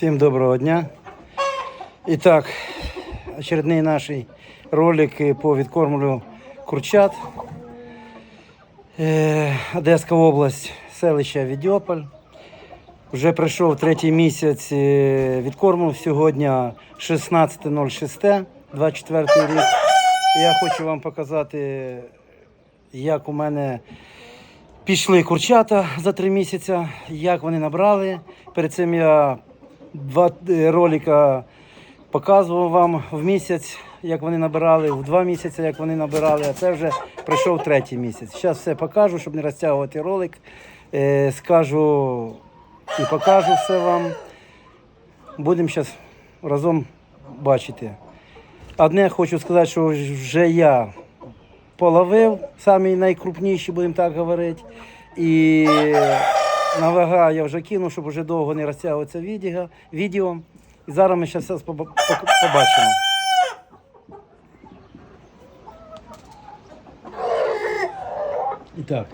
Всім доброго дня. І так, очередний наш ролик по відкормлю курчат. Е, Одеська область, селище Відьополь. Вже пройшов третій місяць е, відкормив сьогодні 16.06, 24 рік. Я хочу вам показати, як у мене пішли курчата за три місяці, як вони набрали. Перед цим я два е, ролика показував вам в місяць, як вони набирали, в два місяці, як вони набирали, а це вже пройшов третій місяць. Зараз все покажу, щоб не розтягувати ролик. Е, скажу і покажу все вам. Будемо зараз разом бачити. Одне хочу сказати, що вже я половив, самі найкрупніші, будемо так говорити. І на вага я вже кинув, щоб вже довго не розтягуватися відео. І зараз ми зараз все побачимо. І так.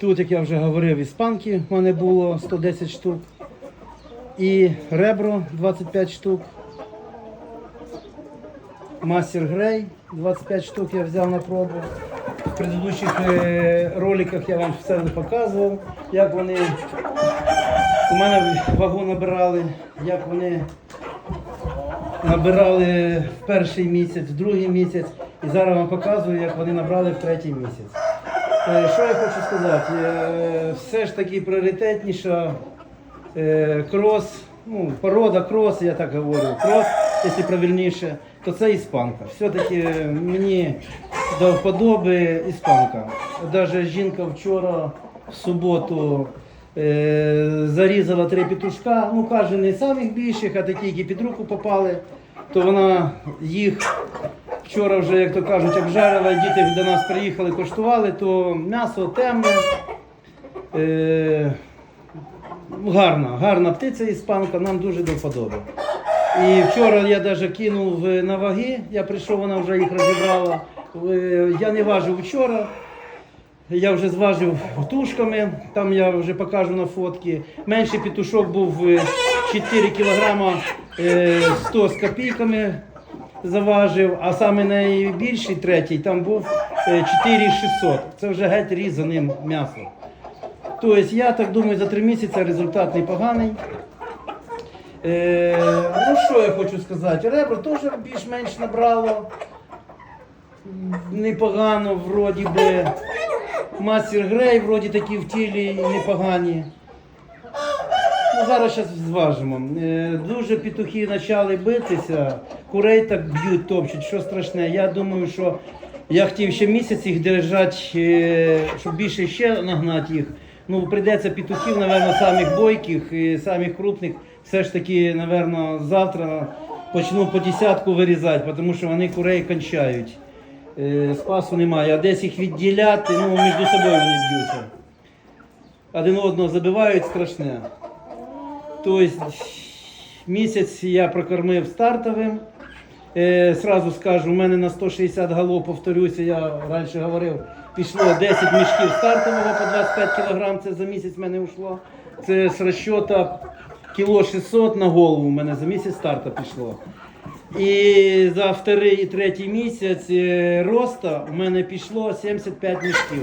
Тут, як я вже говорив, іспанки в мене було 110 штук. І ребро 25 штук. Мастер Грей 25 штук я взяв на пробу. В предыдущих е, роликах я вам все показував, як вони у мене вагу набирали, як вони набирали в перший місяць, в другий місяць. І зараз вам показую, як вони набрали в третій місяць. Е, Що я хочу сказати? Е, Все ж таки пріоритетніша крос, ну, порода крос, я так говорю, крос, якщо правильніше, то це іспанка. Все-таки мені до вподоби іспанка. Навіть жінка вчора в суботу е, зарізала три петушка, ну каже, не самих більших, а такі, які під руку попали, то вона їх вчора вже, як то кажуть, обжарила, діти до нас приїхали, коштували, то м'ясо темне. Е, гарна, гарна птиця іспанка, нам дуже до вподоби. І вчора я навіть кинув на ваги, я прийшов, вона вже їх розібрала. Е, Я не важив вчора. Я вже зважив тушками, там я вже покажу на фотки. Менший петушок був е, 4 кг 100 з копійками заважив, а саме найбільший третій там був е, 4600. Це вже геть різаним м'ясо. Тобто я так думаю, за три місяці результат непоганий. Е, ну що я хочу сказати? Ребро теж більш-менш набрало. Непогано, вроді би. Мастер Грей, вроді такі в тілі непогані. Ну, зараз зараз зважимо. Е, дуже петухи почали битися, курей так б'ють, топчуть, що страшне. Я думаю, що я хотів ще місяць їх держати, е, щоб більше ще нагнати їх. Ну, прийдеться петухів, напевно, самих бойких, і самих крупних. Все ж таки, напевно, завтра почну по десятку вирізати, тому що вони курей кончають. Е, Спасу немає. А десь їх відділяти, ну, між собою вони б'ються. Один одного забивають страшне. Тобто місяць я прокормив стартовим. Е, сразу скажу, у мене на 160 голов, повторюся, я раніше говорив, пішло 10 мішків стартового по 25 кг, це за місяць в мене йшло. Це з розчота кіло 600 на голову у мене за місяць старта пішло. І за вторий і третій місяць е, роста у мене пішло 75 мішків.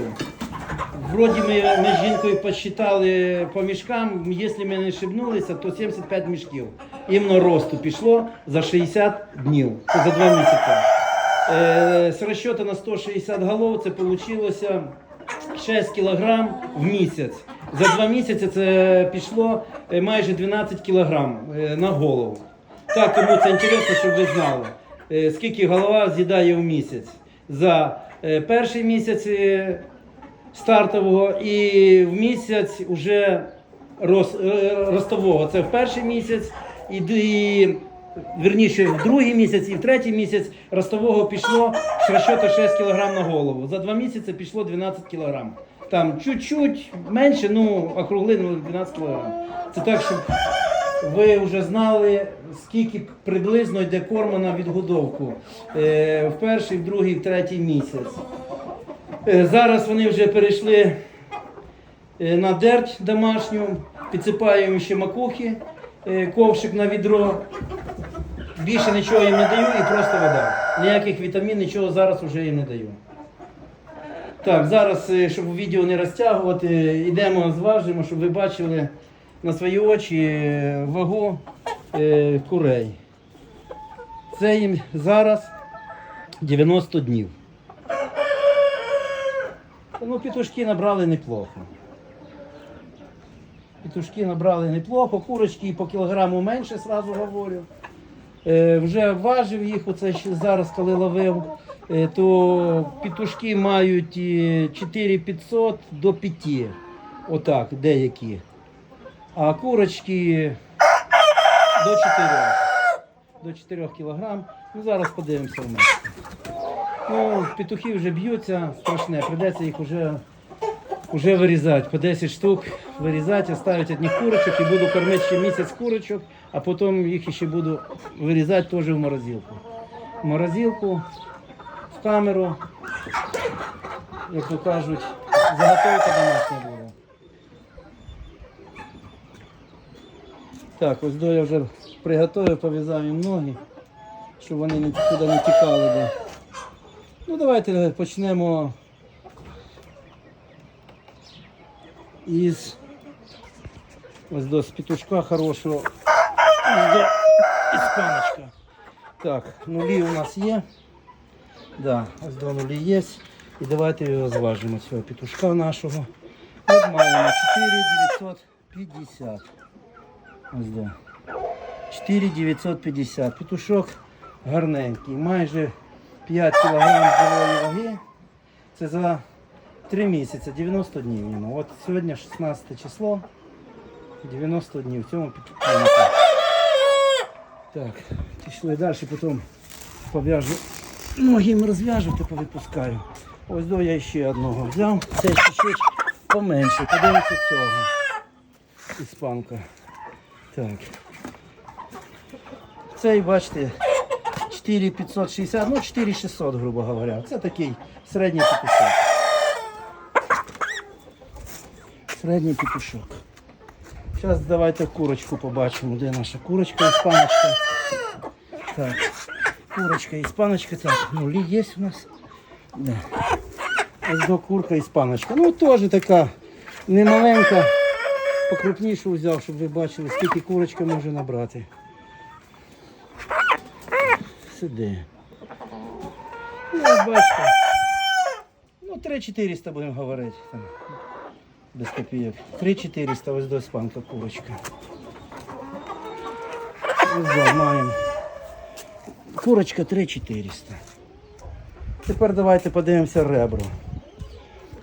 Вроді ми, ми з жінкою посчитали по мішкам, якщо ми не ошибнулися, то 75 мішків. Іменно росту пішло за 60 днів, це за два місяці. Е, з розчету на 160 голов це вийшло 6 кг в місяць. За два місяці це пішло е, майже 12 кг е, на голову. Так, кому це інтересно, щоб ви знали, е, скільки голова з'їдає в місяць. За е, перший місяць е, стартового і в місяць уже роз, ростового. Це в перший місяць, і, і вірніше в другий місяць і в третій місяць ростового пішло розчету 6 кг на голову. За два місяці пішло 12 кг. Там чуть-чуть менше, ну округлили 12 кг. Це так, щоб ви вже знали, скільки приблизно йде корма на відгодовку е, в перший, в другий, в третій місяць. Е, Зараз вони вже перейшли е, на дерть домашню. підсипаю ще макухи, ковшик на відро. Більше нічого їм не даю і просто вода. Ніяких вітамін, нічого зараз вже їм не даю. Так, зараз, щоб відео не розтягувати, йдемо зважимо, щоб ви бачили на свої очі е, вагу е, курей. Це їм зараз 90 днів. Ну, петушки набрали неплохо. Петушки набрали неплохо, курочки по кілограму менше, сразу говорю. Е, вже важив їх, оце зараз, коли ловив, е, то петушки мають е, 4500 до 5. Отак, деякі. А курочки до 4. До 4 кілограм. Ну, зараз подивимося в мене. Ну, петухи вже б'ються, страшне, прийдеться їх вже, вже вирізати. По 10 штук вирізати, оставити одних курочок і буду кормити ще місяць курочок, а потім їх ще буду вирізати теж в морозилку. В морозилку, в камеру, як то кажуть, заготовка домашня буде. Так, ось до я вже приготував, пов'язав їм ноги, щоб вони нікуди не тікали. Де. Ну давайте почнемо із ось до з петушка хорошого. Ось до іспаночка. Так, нулі у нас є. Да, ось до нулі є. І давайте його зважимо цього петушка нашого. От маємо 4950. Ось до. 4950. Петушок гарненький, майже 5 кг живої ваги. Це за 3 місяці, 90 днів йому. От сьогодні 16 число. 90 днів. В цьому підприємстві. Так, пішли далі, потім пов'яжу ноги їм розв'яжу та повипускаю. Ось до я ще одного взяв. Це чуть-чуть поменше. Подивимося цього. Іспанка. Так. Цей, бачите, 4560, ну 4600, грубо говоря. Це такий середній петушок. Середній петушок. Зараз давайте курочку побачимо, де наша курочка іспаночка. Так, курочка іспаночка. Так, ну лі є у нас. Да. Ось до курка іспаночка. Ну теж така немаленька, покрупнішу взяв, щоб ви бачили, скільки курочка може набрати. Сюди. Ну, бачите. Ну, 3400 будемо говорити. Там, без копійок. 3400 ось до спанка курочка. Ось да, маємо. Курочка 3400. Тепер давайте подивимося ребро.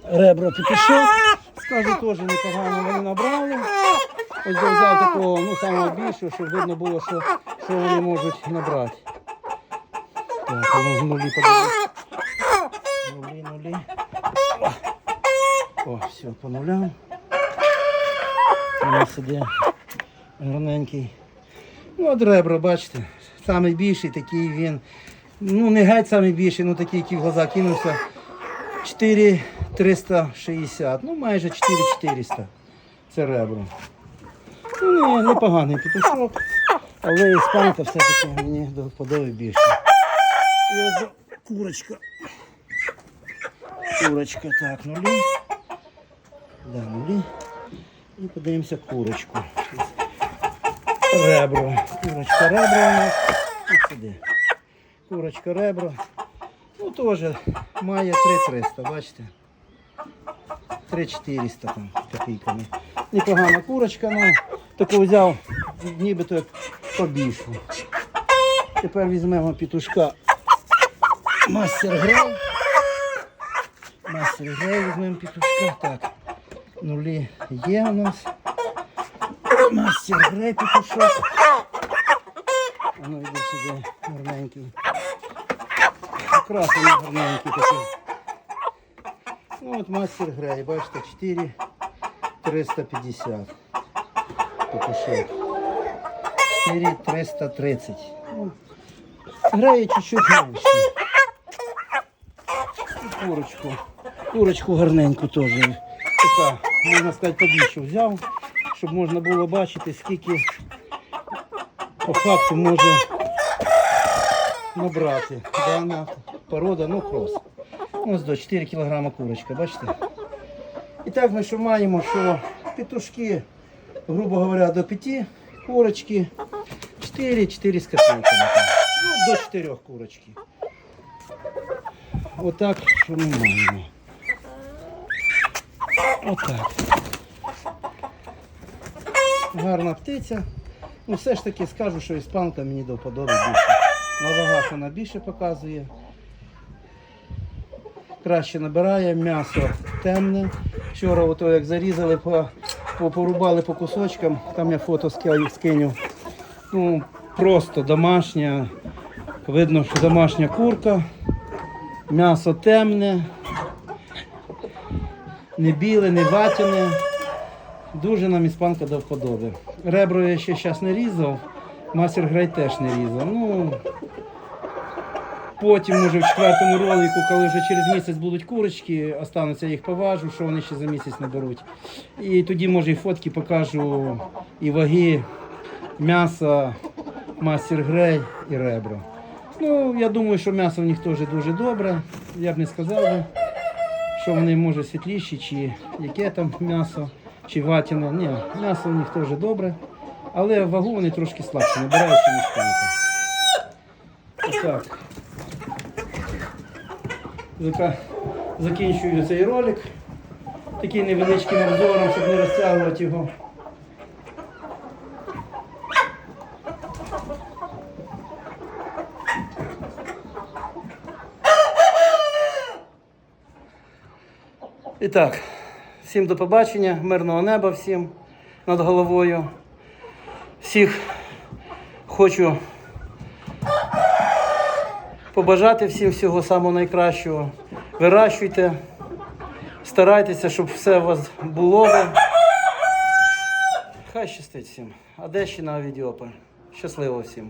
Ребро петушок. Скажу, теж непогано вони набрали. Ось я взяв такого, ну, самого більшого, щоб видно було, що, що вони можуть набрати. Так, ну, в нулі подивись. Нулі, нулі. О, все, по. У нас іде гарненький. Ну, от ребра, бачите, самий більший такий він. Ну, не геть самий більший, ну такий, який в глаза кинувся. 4360, ну майже 4400. Це ребро. Ну, не, непоганий петушок, але іспанка все-таки мені до вподоби більше. І ось курочка. Курочка, так, нулі. Да, нулі. І подивимося курочку. Ребро. Курочка ребро у нас. І сюди. Курочка ребро. Ну теж має 3300, бачите? 3400 там копійками. Непогана курочка, ну таку взяв нібито як побільшу. Тепер візьмемо петушка Мастер Грей. Мастер Грей візьмемо петушка. Так. Нулі є у нас. Мастер Грей петушок. А ну йди сюди, гарненький. Красний гарненький такий. Ну от мастер Грей, бачите, 4 350. Петушок. 4 330. Ну, Грає чуть-чуть менше. І Курочку. Курочку гарненьку теж. Така, можна сказати, побільше взяв, щоб можна було бачити, скільки по факту може набрати дана порода, ну крос. Ось до 4 кг курочка, бачите? І так ми що маємо, що петушки, грубо говоря, до 5 курочки, 4, 4 з копейками. там. Ну, до 4 курочки. Отак, що ми маємо. Отак. Гарна птиця. Ну, все ж таки скажу, що іспанка мені до вподоби більше. На вагах вона більше показує. Краще набирає, м'ясо темне. Вчора ото як зарізали, по, по- порубали по кусочкам, там я фото ски- скинув. Ну, просто домашня. Видно, що домашня курка. М'ясо темне, не біле, не ватяне. Дуже нам іспанка до вподоби. Ребро я ще зараз не різав, мастер грай теж не різав. Ну, потім, може, в четвертому ролику, коли вже через місяць будуть курочки, остануться, я їх поважу, що вони ще за місяць наберуть. І тоді, може, і фотки покажу, і ваги, м'яса, мастер грей і ребра. Ну, я думаю, що м'ясо в них теж дуже добре. Я б не сказав що вони може світліші, чи яке там м'ясо, чи ватіне. Ні, м'ясо у них теж добре. Але вагу вони трошки слабше, набирають, ніж спанка. Так. Закінчую цей ролик. Такий невеличким обзором, щоб не розтягувати його. І так, всім до побачення, мирного неба всім над головою. Всіх хочу побажати всім всього самого найкращого. Вирощуйте, старайтеся, щоб все у вас було. Хай щастить всім. Одещина Авідіополь. Щасливо всім.